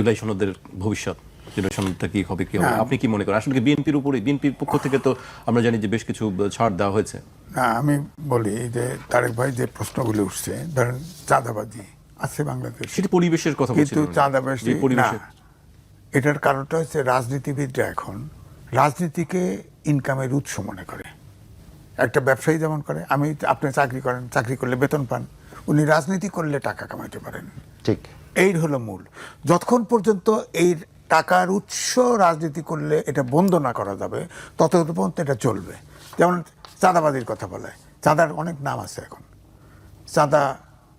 জুলাই সনদের ভবিষ্যৎ জুলাই সনদটা কি হবে কি হবে? আপনি কি মনে করেন? আসলে বিএনপির উপরে বিএনপির পক্ষ থেকে তো আমরা জানি যে বেশ কিছু ছাড় দেওয়া হয়েছে। না আমি বলি যে তারেক ভাই যে প্রশ্নগুলো উঠছে ধরেন চাঁদাবাজি আছে বাংলাদেশ। সেটি পরিবেশের কথা কিন্তু চাঁদাবাজি এটার কারণটা হচ্ছে রাজনীতিবিদরা এখন রাজনীতিকে ইনকামের উৎস মনে করে। একটা ব্যবসায়ী যেমন করে আমি আপনি চাকরি করেন চাকরি করলে বেতন পান উনি রাজনীতি করলে টাকা কামাইতে পারেন। ঠিক। এই হলো মূল। যতক্ষণ পর্যন্ত এই টাকার উৎস রাজনীতি করলে এটা বন্ধ না করা যাবে, ততক্ষণ পর্যন্ত এটা চলবে। যেমন চাঁদাবাজির কথা বলে, চাঁদার অনেক নাম আছে এখন। চাঁদা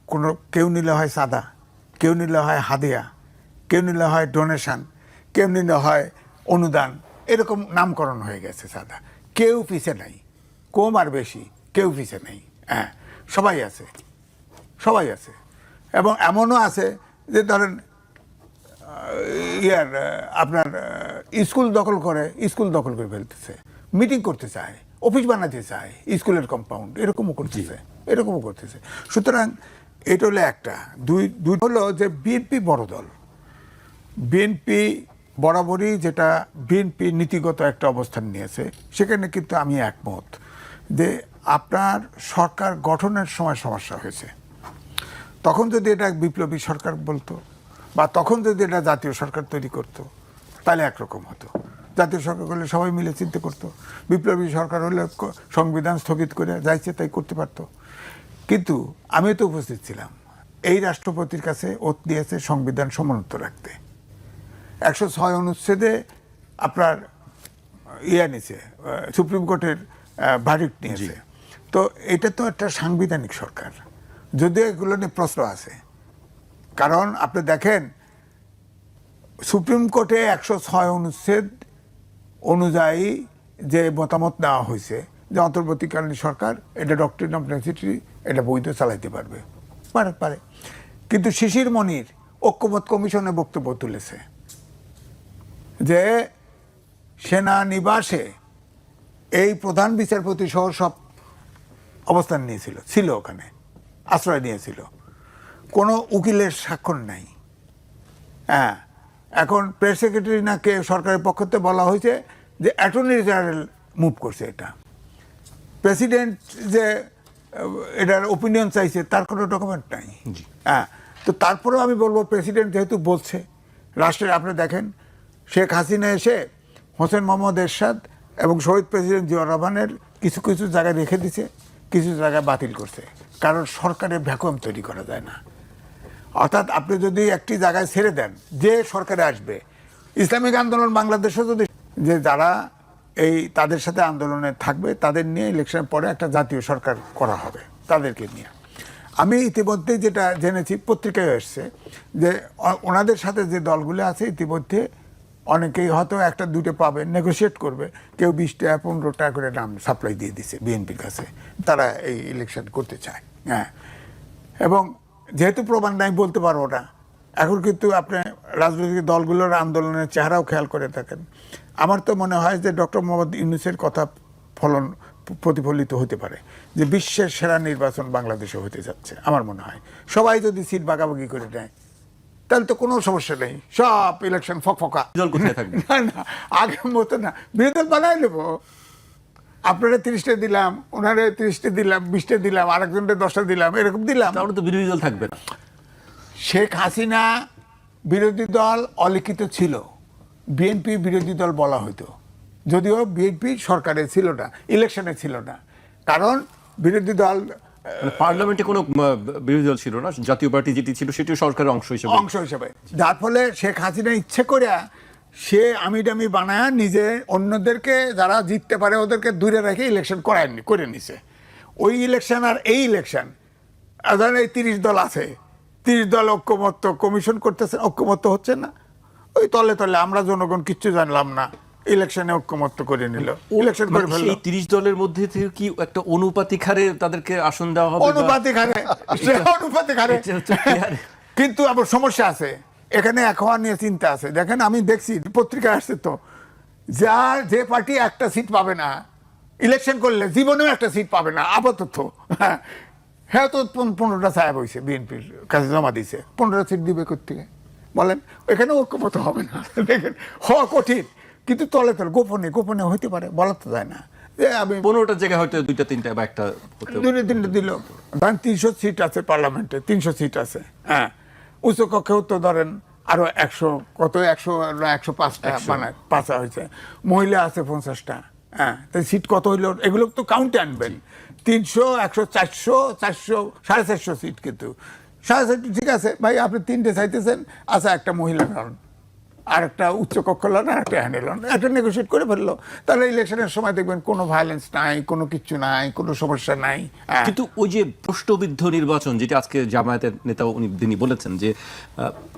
কোনো, কেউ নিলে হয় চাঁদা, কেউ নিলে হয় হাদিয়া, কেউ নিলে হয় ডোনেশন, কেউ নিলে হয় অনুদান, এরকম নামকরণ হয়ে গেছে চাঁদা। কেউ পিছে নাই, কম আর বেশি, কেউ পিছে নেই। হ্যাঁ সবাই আছে সবাই আছে। এবং এমনও আছে যে ধরেন ইয়ার আপনার স্কুল দখল করে স্কুল দখল করে ফেলতেছে। মিটিং করতে চায় অফিস বানাতে চায় স্কুলের কম্পাউন্ড এরকমও করতেছে এরকমও করতেছে। সুতরাং এটা হলো একটা। দুই দুই হলো যে বিএনপি বড় দল। বিএনপি বরাবরই যেটা বিএনপি নীতিগত একটা অবস্থান নিয়েছে সেখানে কিন্তু আমি একমত যে আপনার সরকার গঠনের সময় সমস্যা হয়েছে। তখন যদি এটা বিপ্লবী সরকার বলতো বা তখন যদি এটা জাতীয় সরকার তৈরি করতো তাহলে একরকম হতো। জাতীয় সরকার করলে সবাই মিলে চিন্তা করতো। বিপ্লবী সরকার হলে সংবিধান স্থগিত করে যাইছে তাই করতে পারতো। কিন্তু আমি তো উপস্থিত ছিলাম। এই রাষ্ট্রপতির কাছে ওত দিয়েছে সংবিধান সমুন্নত রাখতে। একশো ছয় অনুচ্ছেদে আপনার ইয়ে নিছে সুপ্রিম কোর্টের ভার্ডিক্ট নিয়েছে। তো এটা তো একটা সাংবিধানিক সরকার। যদিও এগুলো নিয়ে প্রশ্ন আছে। কারণ আপনি দেখেন, সুপ্রিম কোর্টে একশো ছয় অনুচ্ছেদ অনুযায়ী যে মতামত নেওয়া হয়েছে, যে অন্তর্বর্তীকালীন সরকার, এটা ডক্টরিন অফ নেসিটি এটা বৈধ চালাইতে পারবে। পারে পারে। কিন্তু শিশির মনির ঐক্যমত কমিশনে বক্তব্য তুলেছে যে সেনানিবাসে এই প্রধান বিচারপতি সহ সব অবস্থান নিয়েছিল, ছিল ওখানে। আশ্রয় নিয়েছিল। কোনো উকিলের স্বাক্ষর নাই। হ্যাঁ এখন প্রেস সেক্রেটারি না কে সরকারের পক্ষ থেকে বলা হয়েছে যে অ্যাটর্নি জেনারেল মুভ করছে এটা। প্রেসিডেন্ট যে এটার ওপিনিয়ন চাইছে তার কোনো ডকুমেন্ট নাই। হ্যাঁ তো তারপরেও আমি বলব প্রেসিডেন্ট যেহেতু বলছে রাষ্ট্রের আপনি দেখেন শেখ হাসিনা এসে হোসেন মোহাম্মদ এরশাদ এবং শহীদ প্রেসিডেন্ট জিয়া রহমানের কিছু কিছু জায়গায় রেখে দিছে কিছু জায়গায় বাতিল করছে। কারণ সরকারের ভ্যাকুয়াম তৈরি করা যায় না। অর্থাৎ আপনি যদি একটি জায়গায় ছেড়ে দেন, যে সরকারে আসবে, ইসলামিক আন্দোলন বাংলাদেশে যদি যে যারা এই তাদের সাথে আন্দোলনে থাকবে, তাদের নিয়ে ইলেকশনের পরে একটা জাতীয় সরকার করা হবে, তাদেরকে নিয়ে। আমি ইতিমধ্যে যেটা জেনেছি, পত্রিকায় এসছে যে ওনাদের সাথে যে দলগুলো আছে, ইতিমধ্যে অনেকেই হয়তো একটা দুটো পাবে নেগোশিয়েট করবে। কেউ বিশ টাকা, পনেরো টাকা করে নাম সাপ্লাই দিয়ে দিছে বিএনপির কাছে। তারা এই ইলেকশন করতে চায় হ্যাঁ। এবং যেহেতু প্রমাণ নাই, বলতে পারব না। এখন কিন্তু আপনি রাজনৈতিক দলগুলোর আন্দোলনের চেহারাও খেয়াল করে থাকেন। আমার তো মনে হয় যে ডক্টর মোহাম্মদ ইউনুসের কথা ফলন, প্রতিফলিত হতে পারে। যে বিশ্বের সেরা নির্বাচন বাংলাদেশে হতে যাচ্ছে, আমার মনে হয়। সবাই যদি সিট বাগাবাগি করে নেয় তাহলে তো কোনো সমস্যা নেই। সব ইলেকশন ফকফকা? না না আগের মতো না। বিরোধী দল বানাই নেব। আপনারা তিরিশটা দিলাম ওনারা তিরিশটা দিলাম বিশটা দিলাম আরেকজনটা দশটা দিলাম এরকম দিলাম। তাহলে তো বিরোধী দল থাকবে না। শেখ হাসিনা বিরোধী দল অলিখিত ছিল। বিএনপি বিরোধী দল বলা হতো যদিও বিএনপি সরকারে ছিল না ইলেকশনে ছিল না। কারণ বিরোধী দল পার্লামেন্টে কোনো বিরোধী দল ছিল না, জাতীয় পার্টি যেটি ছিল সেটিও সরকারের অংশ হিসেবে। অংশ হিসেবে। যার ফলে শেখ হাসিনা ইচ্ছে করে সে আমি ডামি বানায়, নিজে অন্যদেরকে যারা জিততে পারে ওদেরকে দূরে রেখে ইলেকশন করায়নি করে নিছে। ওই ইলেকশন আর এই ইলেকশন ধরেন এই তিরিশ দল আছে। তিরিশ দল ঐক্যমত্য, কমিশন করতেছে, ঐক্যমত্য হচ্ছে না। ওই তলে তলে আমরা জনগণ কিচ্ছু জানলাম না। ইলেকশনে ঐক্যমত্য করে নিল। ইলেকশন করে ফেলল। সেই তিরিশ দলের মধ্যে থেকে কি একটা অনুপাতিক হারে তাদেরকে আসন দেওয়া হবে অনুপাতিক হারে। অনুপাতিক হারে। কিন্তু আবার সমস্যা আছে। এখানে এক হওয়া নিয়ে চিন্তা আছে। দেখেন আমি দেখছি পত্রিকায় আসছে তো যা যে পার্টি একটা সিট পাবে না ইলেকশন করলে জীবনেও একটা সিট পাবে না আপাতত। হ্যাঁ তো পনেরোটা সাহেব হয়েছে বিএনপির কাছে জমা দিয়েছে পনেরোটা সিট দিবে কোথেকে বলেন এখানে ঐক্যমত হবে না। দেখেন হওয়া কঠিন। কিন্তু তলে তলে গোপনে গোপনে হইতে পারে বলা তো যায় না। যে আমি পনেরোটার জায়গায় হয়তো দুইটা তিনটা বা একটা দুটো তিনটে দিল। ধরেন তিনশো সিট আছে পার্লামেন্টে তিনশো সিট আছে হ্যাঁ। উচ্চ কক্ষেও তো ধরেন আরও একশো কত একশো একশো পাঁচটা মানে পাঁচা হয়েছে। মহিলা আছে পঞ্চাশটা হ্যাঁ। তো সিট কত হইল? এগুলো তো কাউন্টে আনবেন। তিনশো একশো চারশো চারশো সাড়ে চারশো সিট কিন্তু। সাড়ে চারশো ঠিক আছে ভাই আপনি তিনটে চাইতেছেন। আচ্ছা একটা মহিলা নন আর একটা উচ্চ কক্ষ লন আর একটা হ্যান্ডেল লন একটা নেগোসিয়েট করে ফেলল। তাহলে ইলেকশনের সময় দেখবেন কোনো ভায়োলেন্স নাই কোনো কিচ্ছু নাই কোনো সমস্যা নাই। হ্যাঁ। কিন্তু ওই যে প্রশ্নবিদ্ধ নির্বাচন যেটা আজকে জামায়াতের নেতা উনি তিনি বলেছেন যে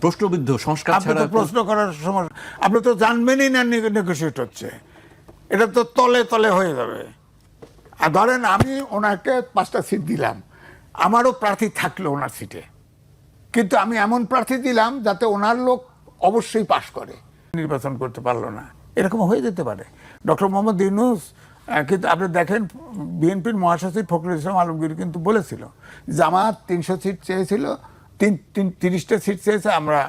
প্রশ্নবিদ্ধ সংস্কার ছাড়া প্রশ্ন করার সময় আপনি তো জানবেনই না নেগোসিয়েট হচ্ছে। এটা তো তলে তলে হয়ে যাবে। আর ধরেন আমি ওনাকে পাঁচটা সিট দিলাম। আমারও প্রার্থী থাকল ওনার সিটে কিন্তু আমি এমন প্রার্থী দিলাম যাতে ওনার লোক অবশ্যই পাশ করে। নির্বাচন করতে পারল না। এরকম হয়ে যেতে পারে। ডক্টর মোহাম্মদ ইউনুস কিন্তু আপনি দেখেন, বিএনপির মহাসচিব ফখরুল ইসলাম আলমগীর কিন্তু বলেছিল, জামাত তিনশো সিট চেয়েছিল, তিন তিন, তিরিশটা সিট চেয়েছে, আমরা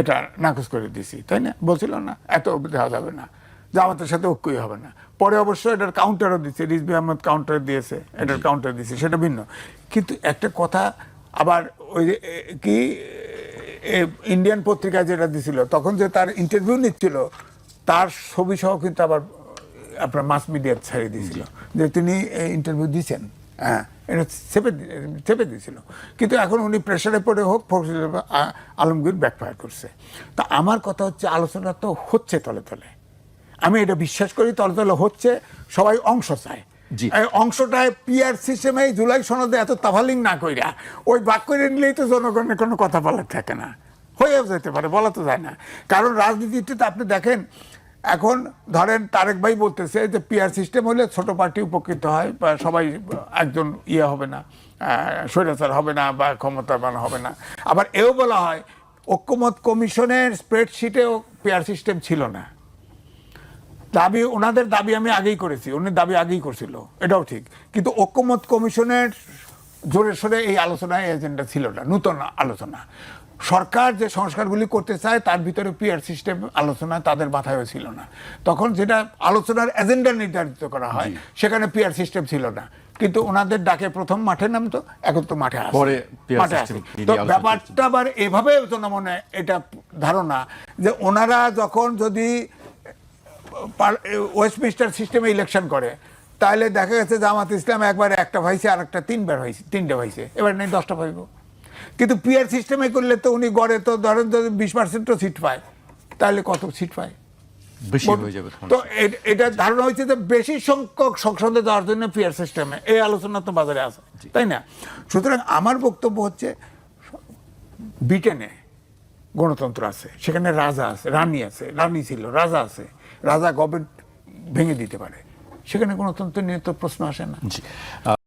এটা নাকচ করে দিছি তাই না? বলছিল না, এত দেওয়া যাবে না। জামাতের সাথে ঐক্যই হবে না। পরে অবশ্য এটার কাউন্টারও দিচ্ছে রিজবি আহমদ কাউন্টার দিয়েছে, এটার কাউন্টার দিয়েছে, সেটা ভিন্ন। কিন্তু একটা কথা আবার ওই কি ইন্ডিয়ান পত্রিকায় যেটা দিছিল তখন যে তার ইন্টারভিউ নিচ্ছিল তার ছবি সহ কিন্তু আবার আপনার মাস মিডিয়ার ছেড়ে দিয়েছিল যে তিনি ইন্টারভিউ দিয়েছেন হ্যাঁ এটা চেপে চেপে দিয়েছিল কিন্তু এখন উনি প্রেশারে পড়ে হোক আলমগীর ব্যাকফায়ার করছে। তা আমার কথা হচ্ছে আলোচনা তো হচ্ছে তলে তলে। আমি এটা বিশ্বাস করি তলে তলে হচ্ছে সবাই অংশ চায়। অংশটায় পিআর সিস্টেমে জুলাই সনদে এত তাফালিং না কইরা, ওই বাক করে নিলেই তো জনগণের কোনো কথা বলার থাকে না। হয়েও যেতে পারে, বলা তো যায় না। কারণ রাজনীতিতে আপনি দেখেন, এখন ধরেন তারেক ভাই বলতেছে যে পিআর সিস্টেম হলে ছোট পার্টি উপকৃত হয়, বা সবাই একজন ইয়ে হবে না স্বৈরাচার হবে না, বা ক্ষমতাবান হবে না। আবার এও বলা হয়, ঐক্যমত কমিশনের স্প্রেডশিটেও পিআর সিস্টেম ছিল না। দাবি ওনাদের দাবি আমি আগেই করেছি উনি দাবি আগেই করছিল এটাও ঠিক। কিন্তু ঐক্যমত কমিশনের জোরে সোরে এই আলোচনায় এজেন্ডা ছিল না নূতন আলোচনা। সরকার যে সংস্কারগুলি করতে চায় তার ভিতরে পিআর সিস্টেম আলোচনা তাদের মাথায়ও ছিল না। তখন যেটা আলোচনার এজেন্ডা নির্ধারিত করা হয় সেখানে পিআর সিস্টেম ছিল না। কিন্তু ওনাদের ডাকে প্রথম মাঠে নামতো এখন তো মাঠে আসে মাঠে আসে তো ব্যাপারটা আবার এভাবে জনমনে এটা ধারণা যে ওনারা যখন যদি ওয়েস্টমিনিস্টার সিস্টেমে ইলেকশন করে। তাহলে দেখা গেছে জামাত ইসলাম একবার একটা ভাইছে আর একটা তিনবার হয়েছে তিনটে হয়েছে এবার নেই দশটা পাইব কিন্তু পিআর সিস্টেমে করলে তো উনি গড়ে তো ধরেন যদি বিশ পার্সেন্টও সিট পায় তাহলে কত সিট পায়। তো এটা ধারণা হয়েছে যে বেশি সংখ্যক সংসদে দেওয়ার জন্য পিআর সিস্টেমে এই আলোচনা তো বাজারে আছে তাই না? সুতরাং আমার বক্তব্য হচ্ছে ব্রিটেনে গণতন্ত্র আছে সেখানে রাজা আছে রানী আছে রানী ছিল রাজা আছে। রাজা গভর্নমেন্ট ভেঙে দিতে পারে। সেখানে গণতন্ত্র নিয়ে তো প্রশ্ন আসে না।